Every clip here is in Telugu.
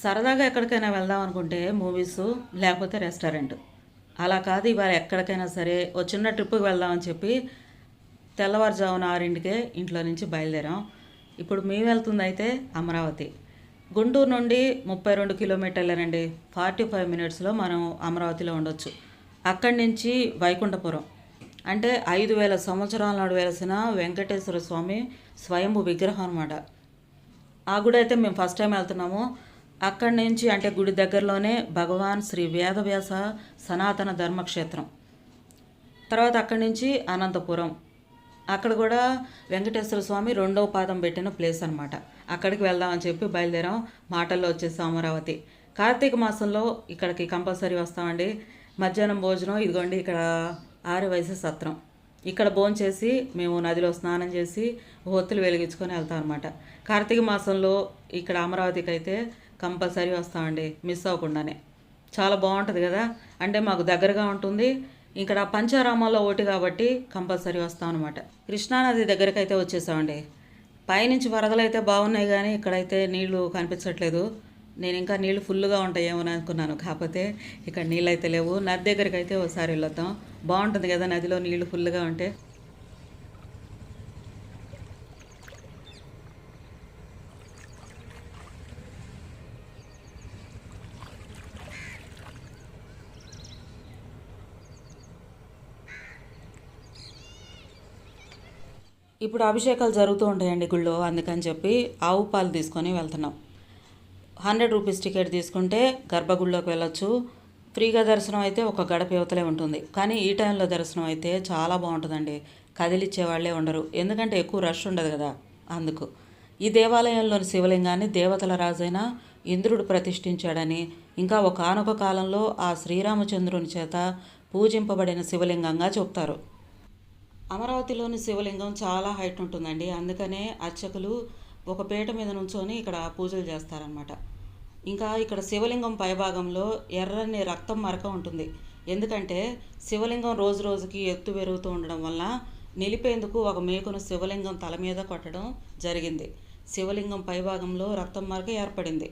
సరదాగా ఎక్కడికైనా వెళ్దాం అనుకుంటే మూవీస్ లేకపోతే రెస్టారెంట్. అలా కాదు ఇవాళ ఎక్కడికైనా సరే ఓ చిన్న ట్రిప్కి వెళ్దామని చెప్పి తెల్లవారుజామున ఆరింటికే ఇంట్లో నుంచి బయలుదేరాం. ఇప్పుడు మేము వెళ్తుంది అయితే అమరావతి. గుంటూరు నుండి ముప్పై రెండు కిలోమీటర్లేనండి. ఫార్టీ ఫైవ్ మినిట్స్లో మనం అమరావతిలో ఉండొచ్చు. అక్కడి నుంచి వైకుంఠపురం. అంటే ఐదు వేల సంవత్సరాల నాడు వెలసిన వెంకటేశ్వర స్వామి స్వయంభు విగ్రహం అనమాట ఆ గుడి అయితే మేము ఫస్ట్ టైం వెళ్తున్నాము. అక్కడి నుంచి అంటే గుడి దగ్గరలోనే భగవాన్ శ్రీ వేదవ్యాస సనాతన ధర్మక్షేత్రం. తర్వాత అక్కడి నుంచి అనంతపురం. అక్కడ కూడా వెంకటేశ్వర స్వామి రెండవ పాదం పెట్టిన ప్లేస్ అనమాట అక్కడికి వెళ్దామని చెప్పి బయలుదేరాం. మాటల్లో వచ్చేసి అమరావతి కార్తీక మాసంలో ఇక్కడికి కంపల్సరీ వస్తామండి. మధ్యాహ్నం భోజనం ఇదిగోండి ఇక్కడ ఆరువయసు సత్రం. ఇక్కడ భోంచేసి మేము నదిలో స్నానం చేసి ఒత్తులు వెలిగించుకొని వెళ్తాం అనమాట కార్తీక మాసంలో ఇక్కడ అమరావతికి అయితే కంపల్సరీ వస్తామండి మిస్ అవ్వకుండానే. చాలా బాగుంటుంది కదా? అంటే మాకు దగ్గరగా ఉంటుంది. ఇక్కడ పంచారామాల్లో ఒకటి కాబట్టి కంపల్సరీ వస్తాం అనమాట కృష్ణానది దగ్గరికి అయితే వచ్చేసామండి. పైనుంచి వరదలు అయితే బాగున్నాయి కానీ ఇక్కడైతే నీళ్ళు కనిపించట్లేదు. నేను ఇంకా నీళ్ళు ఫుల్గా ఉంటాయేమో అని అనుకున్నాను. కాకపోతే ఇక్కడ నీళ్ళు అయితే లేవు. నది దగ్గరికి అయితే ఒకసారి వెళ్ళొద్దాం. బాగుంటుంది కదా నదిలో నీళ్ళు ఫుల్గా ఉంటే? ఇప్పుడు అభిషేకాలు జరుగుతూ ఉంటాయండి గుళ్ళో అందుకని చెప్పి ఆవు పాలు తీసుకొని వెళ్తున్నాం. హండ్రెడ్ రూపీస్ టికెట్ తీసుకుంటే గర్భగుడిలోకి వెళ్ళొచ్చు. ఫ్రీగా దర్శనం అయితే ఒక గడప యువతలే ఉంటుంది. కానీ ఈ టైంలో దర్శనం అయితే చాలా బాగుంటుందండి. కదిలిచ్చే వాళ్ళే ఉండరు. ఎందుకంటే ఎక్కువ రష్ ఉండదు కదా అందుకు. ఈ దేవాలయంలోని శివలింగాన్ని దేవతల రాజైన ఇంద్రుడు ప్రతిష్ఠించాడని ఇంకా ఒకనొక కాలంలో ఆ శ్రీరామచంద్రుని చేత పూజింపబడిన శివలింగంగా చెప్తారు. అమరావతిలోని శివలింగం చాలా హైట్ ఉంటుందండి. అందుకనే అర్చకులు ఒక పీట మీద నుంచొని ఇక్కడ పూజలు చేస్తారనమాట ఇంకా ఇక్కడ శివలింగం పైభాగంలో ఎర్రని రక్తం మరక ఉంటుంది. ఎందుకంటే శివలింగం రోజు రోజుకి ఎత్తు పెరుగుతూ ఉండడం వల్ల నిలిపేందుకు ఒక మేకును శివలింగం తల మీద కొట్టడం జరిగింది. శివలింగం పైభాగంలో రక్తం మరక ఏర్పడింది.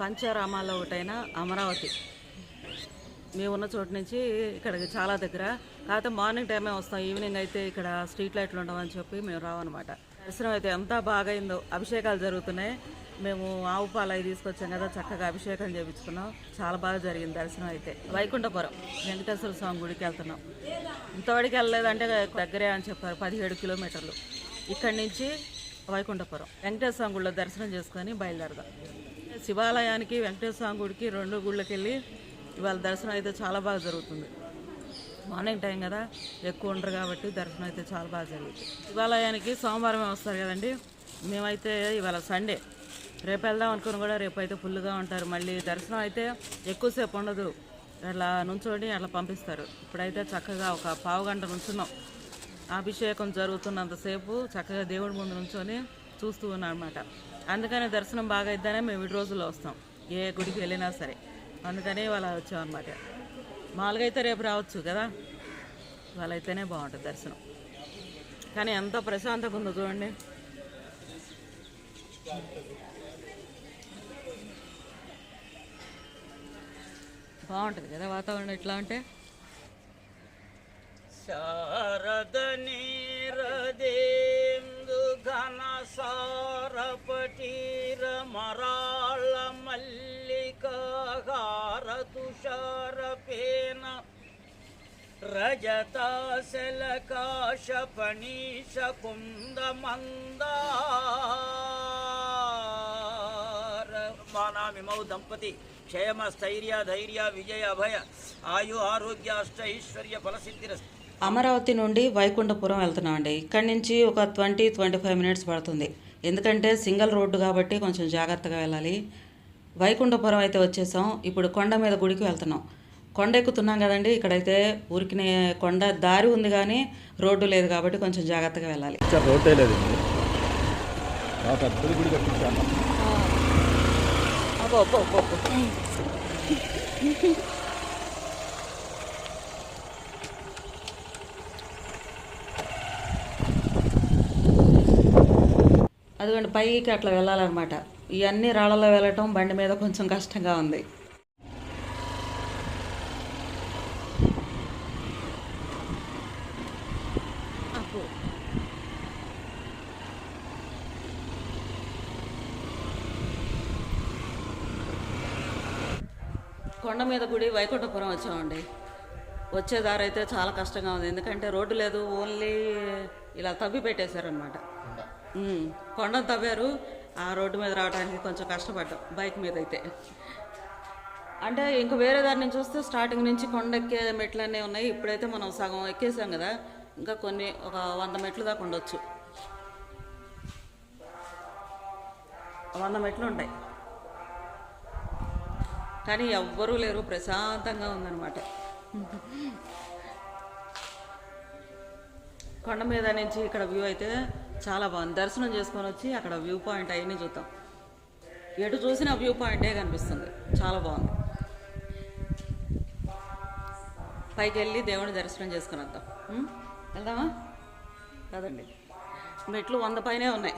పంచరామాల్లో ఒకటైన అమరావతి. మేము ఉన్న చోటు నుంచి ఇక్కడికి చాలా దగ్గర. కాకపోతే మార్నింగ్ టైమే వస్తాం. ఈవినింగ్ అయితే ఇక్కడ స్ట్రీట్ లైట్లు ఉండవని చెప్పి మేము రావన్నమాట. దర్శనం అయితే ఎంత బాగా అయిందో అభిషేకాలు జరుగుతున్నాయి. మేము ఆవు పాలు అవి తీసుకొచ్చాం కదా చక్కగా అభిషేకం చేయించుకున్నాం చాలా బాగా జరిగింది దర్శనం అయితే. వైకుంఠపురం వెంకటేశ్వర స్వామి గుడికి వెళ్తున్నాం. ఇంతవరకు వెళ్ళలేదంటే దగ్గరే అని చెప్పారు పదిహేడు కిలోమీటర్లు. ఇక్కడి నుంచి వైకుంఠపురం వెంకటేశ్వర స్వామి గుడిలో దర్శనం చేసుకొని బయలుదేరదాం. శివాలయానికి వెంకటేశ్వర స్వామి గుడికి రెండు గుళ్ళకి వెళ్ళి ఇవాళ దర్శనం అయితే చాలా బాగా జరుగుతుంది. మార్నింగ్ టైం కదా ఎక్కువ ఉండరు కాబట్టి దర్శనం అయితే చాలా బాగా జరుగుతుంది. శివాలయానికి సోమవారమే వస్తారు కదండి మేమైతే ఇవాళ సండే. రేపు వెళ్దాం అనుకుని కూడా రేపు అయితే ఫుల్గా ఉంటారు. మళ్ళీ దర్శనం అయితే ఎక్కువసేపు ఉండదు. అట్లా నుంచోని అట్లా పంపిస్తారు. ఇప్పుడైతే చక్కగా ఒక పావు గంట నుంచున్నాం. అభిషేకం జరుగుతున్నంతసేపు చక్కగా దేవుడి ముందు నుంచొని చూస్తూ ఉన్నాం అనమాట అందుకని దర్శనం బాగా ఇద్దనే మేము ఈ రోజుల్లో వస్తాం. ఏ గుడికి వెళ్ళినా సరే. అందుకనే ఇవాళ వచ్చామన్నమాట. మామూలుగా అయితే రేపు రావచ్చు కదా? ఇవాళ అయితేనే బాగుంటుంది దర్శనం. కానీ ఎంత ప్రశాంతంగా ఉందో చూడండి. బాగుంటుంది కదా వాతావరణం ఎట్లా అంటే? శారద నీరదేందు ఘన సారపటీర మరాళ మల్లి తుషారపేన రజతాశలకాశ పణీష దంపతి క్షేమ స్థైర్య ధైర్య విజయ అభయ ఆయు ఆరోగ్య అష్ట ఐశ్వర్య ఫలసిద్ధిర అమరావతి నుండి వైకుంఠపురం వెళ్తున్నాం అండి ఇక్కడి నుంచి ఒక ట్వంటీ ట్వంటీ ఫైవ్ మినిట్స్ పడుతుంది ఎందుకంటే సింగిల్ రోడ్డు కాబట్టి కొంచెం జాగ్రత్తగా వెళ్ళాలి వైకుంఠపురం అయితే వచ్చేసాం. ఇప్పుడు కొండ మీద గుడికి వెళ్తున్నాం. కొండ ఎక్కుతున్నాం కదండి. ఇక్కడైతే ఊరికినే కొండ దారి ఉంది కానీ రోడ్డు లేదు కాబట్టి కొంచెం జాగ్రత్తగా వెళ్ళాలి. రోడ్డే లేదు అదిగోండి పైకి అట్లా వెళ్ళాలన్నమాట. ఇవన్నీ రాళ్ళలో వెళ్ళటం బండి మీద కొంచెం కష్టంగా ఉంది. అప్పు. కొండ మీద గుడి వైకుంఠపురం వచ్చామండి. వచ్చే దారి అయితే చాలా కష్టంగా ఉంది. ఎందుకంటే రోడ్డు లేదు ఓన్లీ ఇలా తవ్వి పెట్టేశారనమాట కొండను తవ్వారు. ఆ రోడ్డు మీద రావడానికి కొంచెం కష్టపడ్డాం బైక్ మీద అయితే. అంటే ఇంక వేరే దాని నుంచి వస్తే స్టార్టింగ్ నుంచి కొండ ఎక్కే మెట్లు అన్నీ ఉన్నాయి ఇప్పుడైతే మనం సగం ఎక్కేసాం కదా ఇంకా కొన్ని ఒక వంద మెట్లు దాకా ఉండొచ్చు. వంద మెట్లు ఉంటాయి. కానీ ఎవ్వరూ లేరు ప్రశాంతంగా ఉందన్నమాట. కొండ మీద నుంచి ఇక్కడ వ్యూ అయితే చాలా బాగుంది. దర్శనం చేసుకొని వచ్చి అక్కడ వ్యూ పాయింట్ అవన్నీ చూద్దాం. ఎటు చూసినా వ్యూ పాయింటే కనిపిస్తుంది. చాలా బాగుంది. పైకి వెళ్ళి దేవుని దర్శనం చేసుకుని వద్దాం? వెళ్దామా? కదండి. మెట్లు వంద పైనే ఉన్నాయి.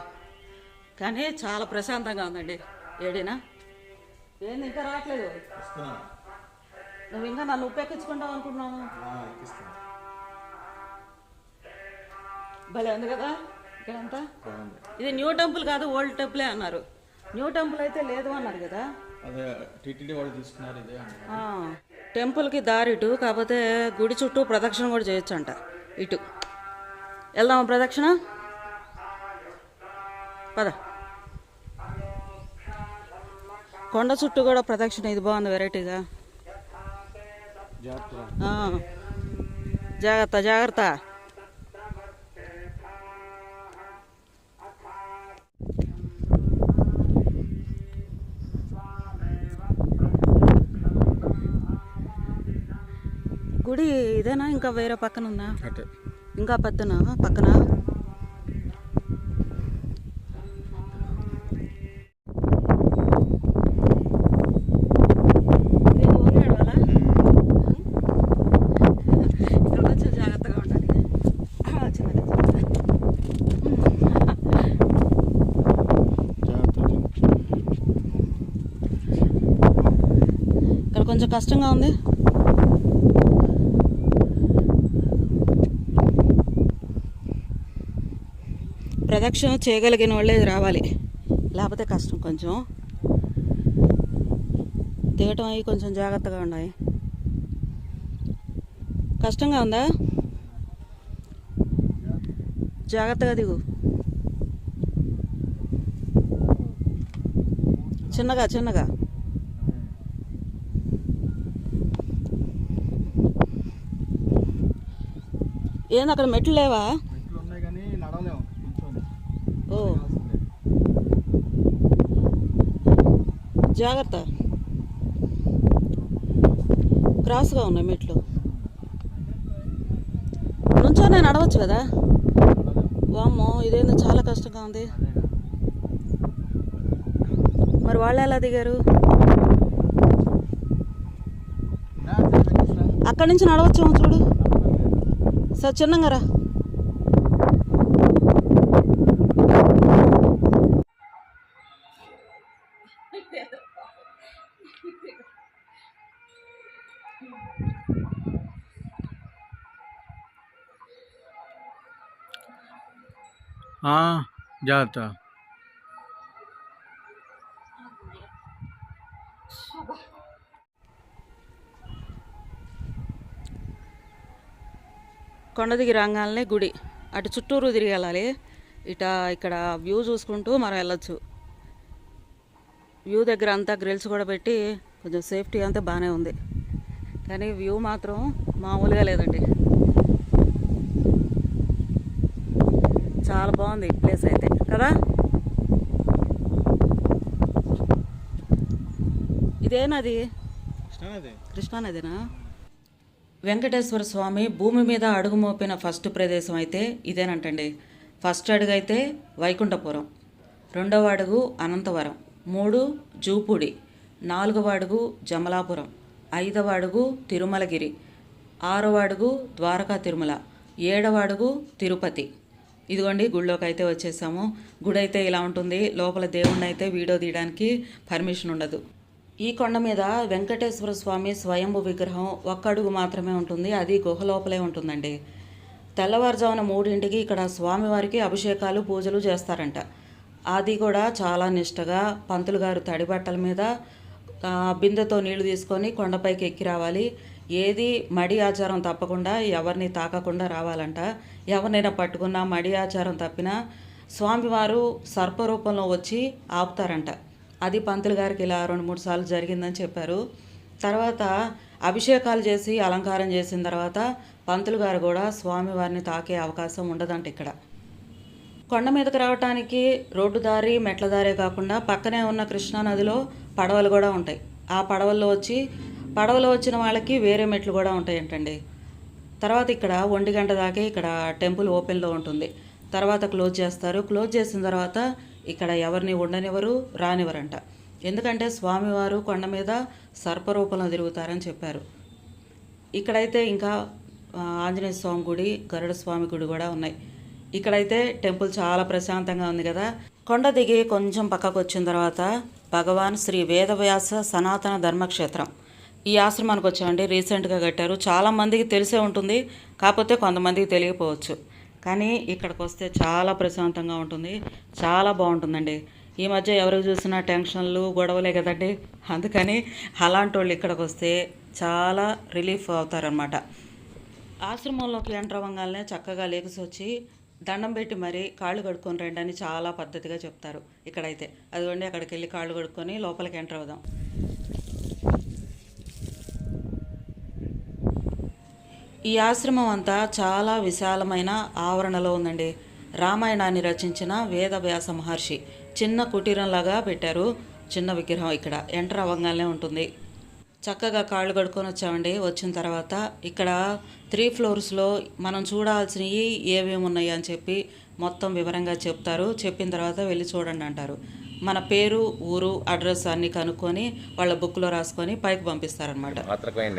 కానీ చాలా ప్రశాంతంగా ఉందండి. ఏడినా? ఏంది ఇంకా రావట్లేదు? నువ్వు ఇంకా నన్ను ఉప్పెక్కించుకుంటావు అనుకున్నాను భలే ఉంది కదా? ఇక్కడంతా? ఇది న్యూ టెంపుల్ కాదు ఓల్డ్ టెంపులే అన్నారు. న్యూ టెంపుల్ అయితే లేదు అన్నారు కదా? టెంపుల్కి దారి ఇటు కాకపోతే గుడి చుట్టూ ప్రదక్షిణ కూడా చేయొచ్చు అంట ఇటు. వెళ్దామా ప్రదక్షిణ? పద. కొండ చుట్టూ కూడా ప్రదక్షిణ ఇది బాగుంది వెరైటీగా. జాగ్రత్త జాగ్రత్త. గుడి ఇదేనా? ఇంకా వేరే పక్కన ఉందా ఇంకా పెద్దనా? పక్కన? కొంచెం జాగ్రత్తగా ఉండాలి ఆ, చిన్నగా, చిన్నగా. జాగ్రత్త ఇక్కడ కొంచెం కష్టంగా ఉంది ప్రదక్షిణ చేయగలిగిన వాళ్ళే రావాలి. లేకపోతే కష్టం కొంచెం. దిగటం అవి కొంచెం జాగ్రత్తగా ఉన్నాయి కష్టంగా ఉందా? జాగ్రత్తగా దిగు. చిన్నగా చిన్నగా. ఏంది అక్కడ మెట్లు లేవా మెట్లు ఉన్నాయి కానీ నడవలేము కూర్చొని ఓ జాగ్రత్త. క్రాస్గా ఉన్నాయి మెట్లు. నుంచో నేను నడవచ్చు కదా? వామ్మో ఇదేందో చాలా కష్టంగా ఉంది. మరి వాళ్ళు ఎలా దిగారు? అక్కడి నుంచి నడవచ్చేమో చూడు. సార్ చిన్నంగా రా. జాగ్రత్త. కొండ దిగి రాగానే గుడి. అటు చుట్టూరు తిరిగి వెళ్ళాలి ఇట ఇక్కడ వ్యూ చూసుకుంటూ మనం వెళ్ళొచ్చు. వ్యూ దగ్గర అంతా గ్రిల్స్ కూడా పెట్టి కొంచెం సేఫ్టీ అంతా బాగానే ఉంది. కానీ వ్యూ మాత్రం మామూలుగా లేదండి. చాలా బాగుంది ఈ ప్లేస్ అయితే. కదా? ఇదేనది కృష్ణానది. కృష్ణానదినా? వెంకటేశ్వర స్వామి భూమి మీద అడుగు మోపిన ఫస్ట్ ప్రదేశం అయితే ఇదేనంటండి. ఫస్ట్ అడుగు అయితే వైకుంఠపురం రెండవ అడుగు అనంతవరం మూడు జూపూడి నాలుగవ అడుగు జమలాపురం ఐదవ అడుగు తిరుమలగిరి ఆరవ అడుగు ద్వారకా తిరుమల ఏడవ అడుగు తిరుపతి. ఇదిగోండి గుడిలోకి అయితే వచ్చేసాము. గుడి అయితే ఇలా ఉంటుంది. లోపల దేవుణ్ణి అయితే వీడియో తీయడానికి పర్మిషన్ ఉండదు. ఈ కొండ మీద వెంకటేశ్వర స్వామి స్వయంభు విగ్రహం ఒక్క అడుగు మాత్రమే ఉంటుంది. అది గుహ లోపలే ఉంటుందండి. తెల్లవారుజామున మూడింటికి ఇక్కడ స్వామివారికి అభిషేకాలు పూజలు చేస్తారంట. అది కూడా చాలా నిష్టగా పంతులు గారు తడి బట్టల మీద బిందెతో నీళ్ళు తీసుకొని కొండపైకి ఎక్కి రావాలి. ఏది మడి ఆచారం తప్పకుండా ఎవరిని తాకకుండా రావాలంట. ఎవరినైనా పట్టుకున్నా మడి ఆచారం తప్పినా స్వామివారు సర్పరూపంలో వచ్చి ఆపుతారంట. అది పంతులు గారికి ఇలా రెండు మూడు సార్లు జరిగిందని చెప్పారు. తర్వాత అభిషేకాలు చేసి అలంకారం చేసిన తర్వాత పంతులు గారు కూడా స్వామివారిని తాకే అవకాశం ఉండదంట ఇక్కడ. కొండ మీదకి రావటానికి రోడ్డు దారి మెట్ల దారే కాకుండా పక్కనే ఉన్న కృష్ణా నదిలో పడవలు కూడా ఉంటాయి. ఆ పడవల్లో వచ్చి పడవలో వచ్చిన వాళ్ళకి వేరే మెట్లు కూడా ఉంటాయంటండి. తర్వాత ఇక్కడ ఒంటి గంట దాకే ఇక్కడ టెంపుల్ ఓపెన్లో ఉంటుంది. తర్వాత క్లోజ్ చేస్తారు. క్లోజ్ చేసిన తర్వాత ఇక్కడ ఎవరిని ఉండనివ్వరు రానివ్వరంట. ఎందుకంటే స్వామివారు కొండ మీద సర్పరూపంలో తిరుగుతారని చెప్పారు. ఇక్కడైతే ఇంకా ఆంజనేయ స్వామి గుడి గరుడ స్వామి గుడి కూడా ఉన్నాయి. ఇక్కడైతే టెంపుల్ చాలా ప్రశాంతంగా ఉంది కదా. కొండ దిగి కొంచెం పక్కకు వచ్చిన తర్వాత భగవాన్ శ్రీ వేదవ్యాస సనాతన ధర్మక్షేత్రం. ఈ ఆశ్రమానికి వచ్చామండి. రీసెంట్గా కట్టారు. చాలామందికి తెలిసే ఉంటుంది. కాకపోతే కొంతమందికి తెలియకపోవచ్చు. కానీ ఇక్కడికి వస్తే చాలా ప్రశాంతంగా ఉంటుంది. చాలా బాగుంటుందండి. ఈ మధ్య ఎవరికి చూసినా టెన్షన్లు గొడవలే కదండి. అందుకని అలాంటి వాళ్ళు ఇక్కడికి వస్తే చాలా రిలీఫ్ అవుతారనమాట ఆశ్రమంలోకి ఎంటర్ అవ్వగానే చక్కగా లేకుసి వచ్చి దండం పెట్టి మరీ కాళ్ళు కడుక్కొని రండి అని చాలా పద్ధతిగా చెప్తారు ఇక్కడైతే. అదిగోండి అక్కడికి వెళ్ళి కాళ్ళు కడుక్కొని లోపలికి ఎంటర్ అవుదాం. ఈ ఆశ్రమం అంతా చాలా విశాలమైన ఆవరణలో ఉందండి. రామాయణాన్ని రచించిన వేదవ్యాస మహర్షి చిన్న కుటీరంలాగా పెట్టారు. చిన్న విగ్రహం ఇక్కడ. ఎంటర్ అవ్వగానే ఉంటుంది. చక్కగా కాళ్ళు కడుక్కొని వచ్చామండి. వచ్చిన తర్వాత ఇక్కడ త్రీ ఫ్లోర్స్లో మనం చూడాల్సినవి ఏమేమి ఉన్నాయి అని చెప్పి మొత్తం వివరంగా చెప్తారు. చెప్పిన తర్వాత వెళ్ళి చూడండి అంటారు. మన పేరు ఊరు అడ్రస్ అన్నీ కనుక్కొని వాళ్ళ బుక్లో రాసుకొని పైకి పంపిస్తారనమాట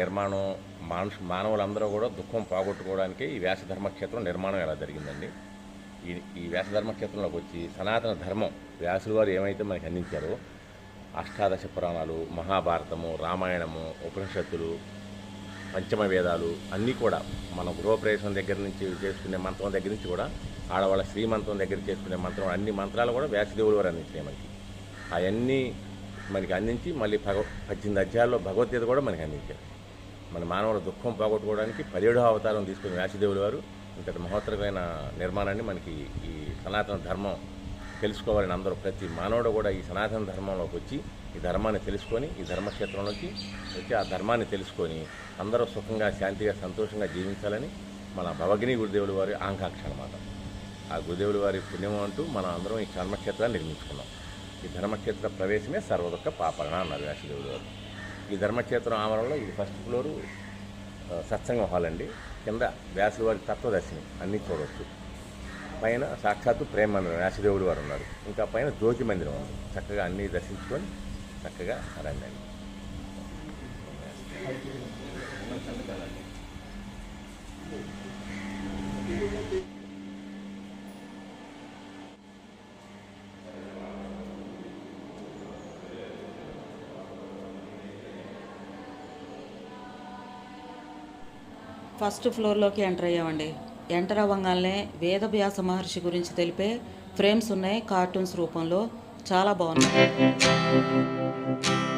నిర్మాణం మానుష మానవులందరూ కూడా దుఃఖం పోగొట్టుకోవడానికి ఈ వ్యాస ధర్మక్షేత్రం నిర్మాణం ఎలా జరిగిందండి? ఈ ఈ వ్యాస ధర్మక్షేత్రంలోకి వచ్చి సనాతన ధర్మం వ్యాసులు వారు ఏమైతే మనకి అందించారో అష్టాదశ పురాణాలు మహాభారతము రామాయణము ఉపనిషత్తులు పంచమ వేదాలు అన్నీ కూడా మన గృహప్రవేశం దగ్గర నుంచి చేసుకునే మంత్రం దగ్గర నుంచి కూడా ఆడవాళ్ళ శ్రీమంత్రం దగ్గర చేసుకునే మంత్రం అన్ని మంత్రాలు కూడా వ్యాసదేవులు వారు అందించినాయి మనకి. అవన్నీ మనకి అందించి మళ్ళీ భగవ పద్దెనిమిది అధ్యాయాల్లో భగవద్గీత కూడా మనకి అందించారు. మన మానవుల దుఃఖం పోగొట్టుకోవడానికి పదిహేడవ అవతారం తీసుకుని వ్యాసదేవుడు వారు. ఇంతటి మహోత్తరమైన నిర్మాణాన్ని మనకి ఈ సనాతన ధర్మం తెలుసుకోవాలని అందరూ ప్రతి మానవుడు కూడా ఈ సనాతన ధర్మంలోకి వచ్చి ఈ ధర్మాన్ని తెలుసుకొని ఈ ధర్మక్షేత్రంలోకి వచ్చి ఆ ధర్మాన్ని తెలుసుకొని అందరూ సుఖంగా శాంతిగా సంతోషంగా జీవించాలని మన భవగిని గురుదేవుల వారి ఆకాంక్ష అనమాట ఆ గురుదేవుల వారి పుణ్యం అంటూ మనం అందరం ఈ ధర్మక్షేత్రాన్ని నిర్మించుకున్నాం. ఈ ధర్మక్షేత్ర ప్రవేశమే సర్వదుఃఖ పాపరణ అన్నారు వ్యాసదేవుడు వారు. ఈ ధర్మక్షేత్రం ఆవరణలో ఇది ఫస్ట్ ఫ్లోరు సత్సంగం హాల్ అండి. కింద వ్యాసుల వారి తత్వదర్శిని అన్నీ చూడవచ్చు పైన సాక్షాత్తు ప్రేమ మందిరం వ్యాసదేవుడు వారు ఉన్నారు. ఇంకా పైన జ్యోతి మందిరం ఉంది. చక్కగా అన్నీ దర్శించుకొని చక్కగా రండి అండి. ఫస్ట్ ఫ్లోర్లోకి ఎంటర్ అయ్యామండి. ఎంటర్ అవ్వగానే వేదవ్యాస మహర్షి గురించి తెలిపే ఫ్రేమ్స్ ఉన్నాయి కార్టూన్స్ రూపంలో. చాలా బాగున్నాయి.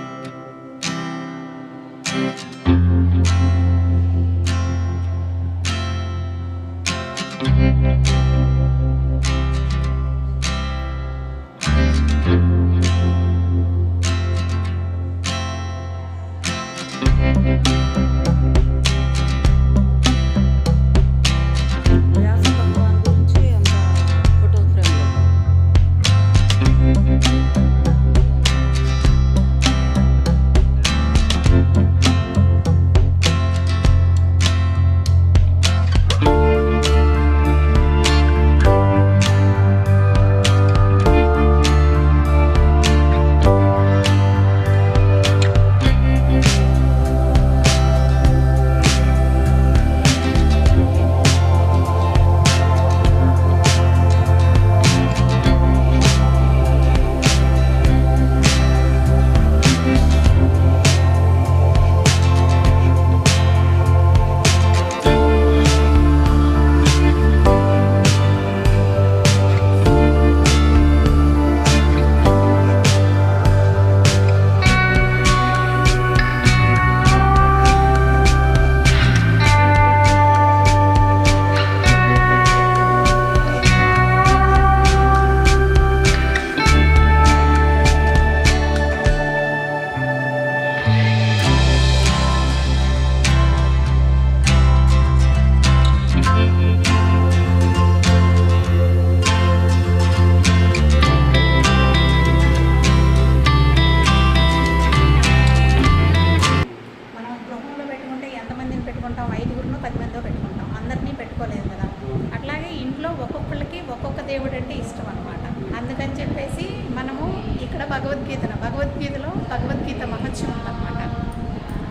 ఇష్టం అనమాట అందుకని చెప్పేసి మనము ఇక్కడ భగవద్గీతను భగవద్గీతలో భగవద్గీత మహోత్సవం అనమాట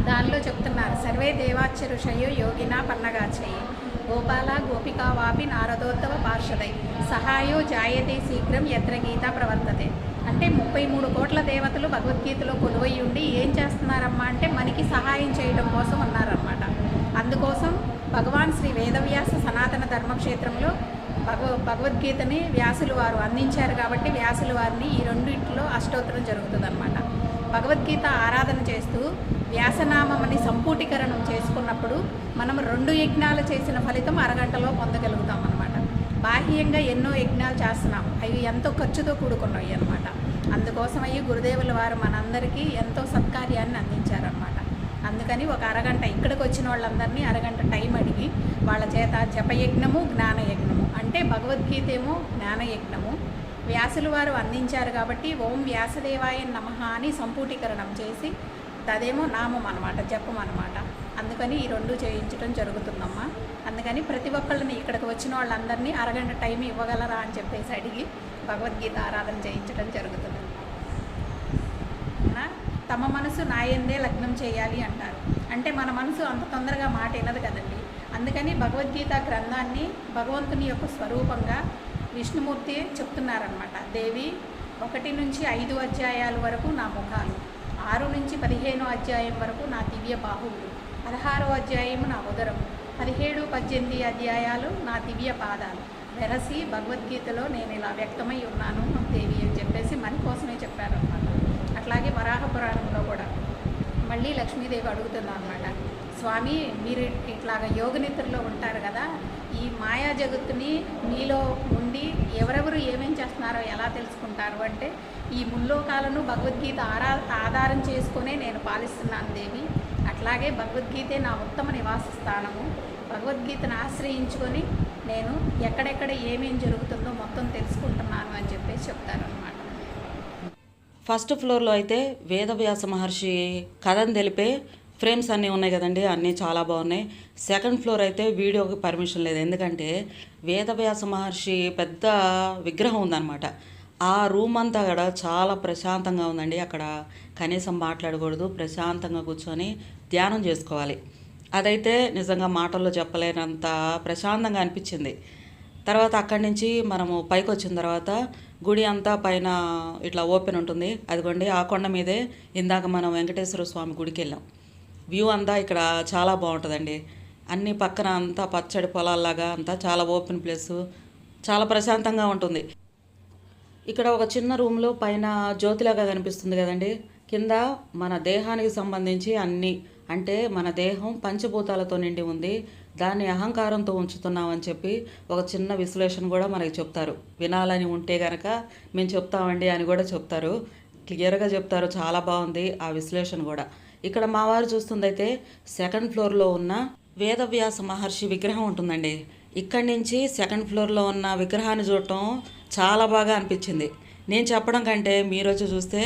దానిలో చెప్తున్నారు సర్వే దేవాచరుషయో యోగినా పన్నగాచయి గోపాల గోపికా వాపి నారదోత్తవ పార్షదై. సహాయో జాయతే శీఘ్రం యత్ర గీత ప్రవర్తతే. అంటే ముప్పై మూడు కోట్ల దేవతలు భగవద్గీతలో కొలువై ఉండి ఏం చేస్తున్నారమ్మా అంటే మనకి సహాయం చేయడం కోసం ఉన్నారన్నమాట. అందుకోసం భగవాన్ శ్రీ వేదవ్యాస సనాతన ధర్మక్షేత్రంలో భగవ భగవద్గీతని వ్యాసులు వారు అందించారు కాబట్టి వ్యాసులు వారిని ఈ రెండింటిలో అష్టోత్తరం జరుగుతుందన్నమాట. భగవద్గీత ఆరాధన చేస్తూ వ్యాసనామని సంపూటీకరణం చేసుకున్నప్పుడు మనం రెండు యజ్ఞాలు చేసిన ఫలితం అరగంటలో పొందగలుగుతాం అనమాట బాహ్యంగా ఎన్నో యజ్ఞాలు చేస్తున్నాం. అవి ఎంతో ఖర్చుతో కూడుకున్నాయి అనమాట అందుకోసం అయ్యి గురుదేవుల వారు మనందరికీ ఎంతో సత్కార్యాన్ని అందించారనమాట అందుకని ఒక అరగంట ఇక్కడికి వచ్చిన వాళ్ళందరినీ అరగంట టైం అడిగి వాళ్ళ చేత జపయజ్ఞము జ్ఞానయజ్ఞం అంటే భగవద్గీత ఏమో జ్ఞానయజ్ఞము. వ్యాసులు వారు అందించారు కాబట్టి ఓం వ్యాసదేవాయ నమః అని సంపూటీకరణం చేసి అదేమో నామం అనమాట జపం అనమాట అందుకని ఈ రెండు చేయించడం జరుగుతుందమ్మా. అందుకని ప్రతి ఒక్కళ్ళని ఇక్కడికి వచ్చిన వాళ్ళందరినీ అరగంట టైం ఇవ్వగలరా అని చెప్పేసి అడిగి భగవద్గీత ఆరాధన చేయించడం జరుగుతుంది. తమ మనసు నాయందే లగ్నం చేయాలి అంటారు. అంటే మన మనసు అంత తొందరగా మాట వినదు కదండి. అందుకని భగవద్గీత గ్రంథాన్ని భగవంతుని యొక్క స్వరూపంగా విష్ణుమూర్తి చెప్తున్నారనమాట దేవి ఒకటి నుంచి ఐదు అధ్యాయాల వరకు నా ముఖాలు ఆరు నుంచి పదిహేను అధ్యాయం వరకు నా దివ్య బాహువులు పదహారో అధ్యాయము నా ఉదరము పదిహేడు పద్దెనిమిది అధ్యాయాలు నా దివ్య పాదాలు. వెరసి భగవద్గీతలో నేను ఇలా వ్యక్తమై ఉన్నాను దేవి అని చెప్పేసి మన కోసమే చెప్పారనమాట అట్లాగే వరాహ పురాణంలో కూడా. మళ్ళీ లక్ష్మీదేవి అడుగుతుంది అనమాట స్వామి మీరు ఇట్లాగ యోగ నిద్రలో ఉంటారు కదా ఈ మాయా జగత్తుని మీలో ఉండి ఎవరెవరు ఏమేం చేస్తున్నారో ఎలా తెలుసుకుంటారు అంటే ఈ ముల్లోకాలను భగవద్గీత ఆరా ఆధారం చేసుకునే నేను పాలిస్తున్నాను దేవి. అట్లాగే భగవద్గీతే నా ఉత్తమ నివాస స్థానము. భగవద్గీతను ఆశ్రయించుకొని నేను ఎక్కడెక్కడ ఏమేం జరుగుతుందో మొత్తం తెలుసుకుంటున్నాను అని చెప్పేసి చెప్తారనమాట ఫస్ట్ ఫ్లోర్లో అయితే వేదవ్యాస మహర్షి కథను తెలిపే ఫ్రేమ్స్ అన్నీ ఉన్నాయి కదండి అన్నీ చాలా బాగున్నాయి. సెకండ్ ఫ్లోర్ అయితే వీడియోకి పర్మిషన్ లేదు. ఎందుకంటే వేదవ్యాస మహర్షి పెద్ద విగ్రహం ఉందన్నమాట. ఆ రూమ్ అంతా కూడా చాలా ప్రశాంతంగా ఉందండి. అక్కడ కనీసం మాట్లాడకూడదు ప్రశాంతంగా కూర్చొని ధ్యానం చేసుకోవాలి. అదైతే నిజంగా మాటల్లో చెప్పలేనంత ప్రశాంతంగా అనిపించింది. తర్వాత అక్కడి నుంచి మనము పైకి వచ్చిన తర్వాత గుడి అంతా పైన ఇట్లా ఓపెన్ ఉంటుంది. అదిగోండి ఆ కొండ మీదే ఇందాక మనం వెంకటేశ్వర స్వామి గుడికి వెళ్ళాం. వ్యూ అంతా ఇక్కడ చాలా బాగుంటుందండి. అన్ని పక్కన అంతా పచ్చడి పొలాల్లాగా అంతా చాలా ఓపెన్ ప్లేస్. చాలా ప్రశాంతంగా ఉంటుంది. ఇక్కడ ఒక చిన్న రూమ్లో పైన జ్యోతిలాగా కనిపిస్తుంది కదండి. కింద మన దేహానికి సంబంధించి అన్ని అంటే మన దేహం పంచభూతాలతో నిండి ఉంది. దాన్ని అహంకారంతో ఉంచుతున్నామని చెప్పి ఒక చిన్న విశ్లేషణ కూడా మనకి చెప్తారు. వినాలని ఉంటే కనుక మేము చెప్తామండి అని కూడా చెప్తారు. క్లియర్గా చెప్తారు. చాలా బాగుంది ఆ విశ్లేషణ కూడా. ఇక్కడ మా వారు చూస్తుందైతే సెకండ్ ఫ్లోర్లో ఉన్న వేదవ్యాస మహర్షి విగ్రహం ఉంటుందండి. ఇక్కడి నుంచి సెకండ్ ఫ్లోర్లో ఉన్న విగ్రహాన్ని చూడటం చాలా బాగా అనిపించింది. నేను చెప్పడం కంటే మీరు వచ్చి చూస్తే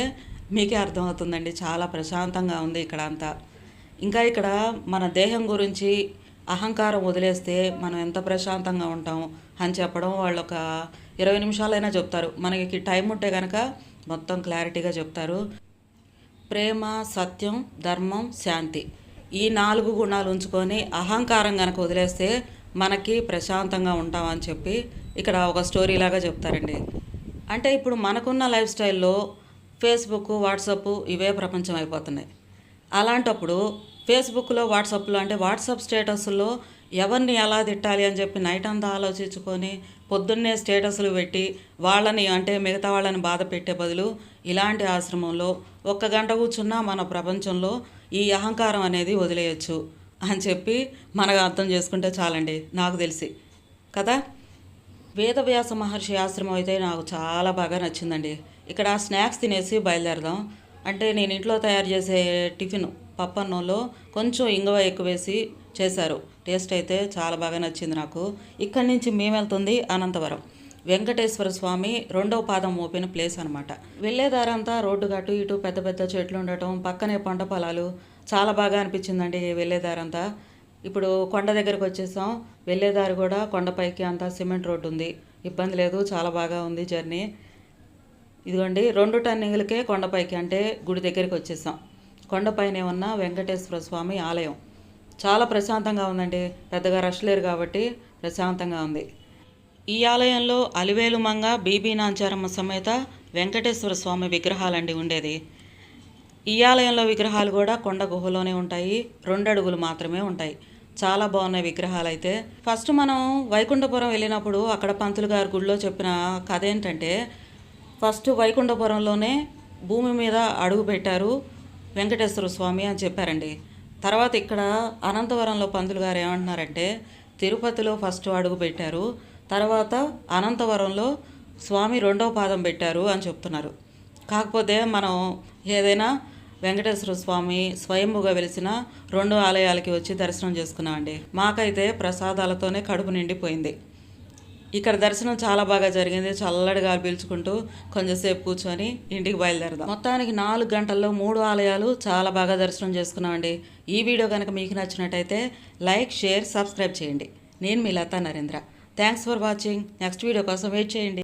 మీకే అర్థమవుతుందండి. చాలా ప్రశాంతంగా ఉంది ఇక్కడ అంతా ఇంకా ఇక్కడ మన దేహం గురించి అహంకారం వదిలేస్తే మనం ఎంత ప్రశాంతంగా ఉంటాం అని చెప్పడం వాళ్ళు ఒక ఇరవై నిమిషాలైనా చెప్తారు. మనకి టైం ఉంటే కనుక మొత్తం క్లారిటీగా చెప్తారు. ప్రేమ సత్యం ధర్మం శాంతి. ఈ నాలుగు గుణాలు ఉంచుకొని అహంకారం కనుక వదిలేస్తే మనకి ప్రశాంతంగా ఉంటామని చెప్పి ఇక్కడ ఒక స్టోరీ లాగా చెప్తారండి. అంటే ఇప్పుడు మనకున్న లైఫ్ స్టైల్లో ఫేస్బుక్ వాట్సాప్ ఇవే ప్రపంచం అయిపోతున్నాయి. అలాంటప్పుడు ఫేస్బుక్లో వాట్సాప్లో అంటే వాట్సాప్ స్టేటస్లో ఎవరిని ఎలా తిట్టాలి అని చెప్పి నైట్ అంతా ఆలోచించుకొని పొద్దున్నే స్టేటస్లు పెట్టి వాళ్ళని అంటే మిగతా వాళ్ళని బాధ పెట్టే బదులు ఇలాంటి ఆశ్రమంలో ఒక్క గంట కూర్చున్నా మన ప్రపంచంలో ఈ అహంకారం అనేది వదిలేయచ్చు అని చెప్పి మనకు అర్థం చేసుకుంటే చాలండి నాకు తెలిసి. కదా? వేదవ్యాస మహర్షి ఆశ్రమం అయితే నాకు చాలా బాగా నచ్చిందండి. ఇక్కడ స్నాక్స్ తినేసి బయలుదేరదాం. అంటే నేను ఇంట్లో తయారు చేసే టిఫిన్ పప్పన్నంలో కొంచెం ఇంగువ ఎక్కువేసి చేశారు. టేస్ట్ అయితే చాలా బాగా నచ్చింది నాకు. ఇక్కడి నుంచి మేము వెళ్తుంది అనంతవరం. వెంకటేశ్వర స్వామి రెండవ పాదం మోపిన ప్లేస్ అనమాట వెళ్ళేదారంతా రోడ్డు గట్టు ఇటు పెద్ద పెద్ద చెట్లు ఉండటం పక్కనే పంట పొలాలు. చాలా బాగా అనిపించిందండి వెళ్ళేదారంతా ఇప్పుడు కొండ దగ్గరకు వచ్చేసాం. వెళ్ళేదారి కూడా కొండపైకి అంతా సిమెంట్ రోడ్డు ఉంది. ఇబ్బంది లేదు చాలా బాగా ఉంది జర్నీ. ఇదిగోండి రెండు టర్నింగ్లకే కొండపైకి అంటే గుడి దగ్గరికి వచ్చేసాం. కొండపైనే ఉన్న వెంకటేశ్వర స్వామి ఆలయం. చాలా ప్రశాంతంగా ఉందండి. పెద్దగా రష్ లేరు కాబట్టి ప్రశాంతంగా ఉంది. ఈ ఆలయంలో అలివేలు మంగ బీబీ నాంచారమ్మ సమేత వెంకటేశ్వర స్వామి విగ్రహాలండి ఉండేది. ఈ ఆలయంలో విగ్రహాలు కూడా కొండ గుహలోనే ఉంటాయి. రెండు అడుగులు మాత్రమే ఉంటాయి. చాలా బాగున్నాయి విగ్రహాలు అయితే ఫస్ట్ మనం వైకుంఠపురం వెళ్ళినప్పుడు అక్కడ పంతులు గారి గుడిలో చెప్పిన కథ ఏంటంటే ఫస్ట్ వైకుంఠపురంలోనే భూమి మీద అడుగు పెట్టారు. వెంకటేశ్వర స్వామి అని చెప్పారండి. తర్వాత ఇక్కడ అనంతవరంలో పంతులు గారు ఏమంటున్నారంటే తిరుపతిలో ఫస్ట్ అడుగు పెట్టారు తర్వాత అనంతవరంలో స్వామి రెండవ పాదం పెట్టారు అని చెప్తున్నారు. కాకపోతే మనం ఏదైనా వెంకటేశ్వర స్వామి స్వయంభుగా వెలిసిన రెండు ఆలయాలకి వచ్చి దర్శనం చేసుకున్నామండి. మాకైతే ప్రసాదాలతోనే కడుపు నిండిపోయింది. ఇక్కడ దర్శనం చాలా బాగా జరిగింది. చల్లడిగా పీల్చుకుంటూ కొంచెంసేపు కూర్చొని ఇంటికి బయలుదేరదాం. మొత్తానికి నాలుగు గంటల్లో మూడు ఆలయాలు చాలా బాగా దర్శనం చేసుకున్నామండి. ఈ వీడియో కనుక మీకు నచ్చినట్టయితే లైక్ షేర్ సబ్స్క్రైబ్ చేయండి. నేను మీ Latha Narendra. Thanks for watching. Next video కోసం వెయిట్ చేయండి.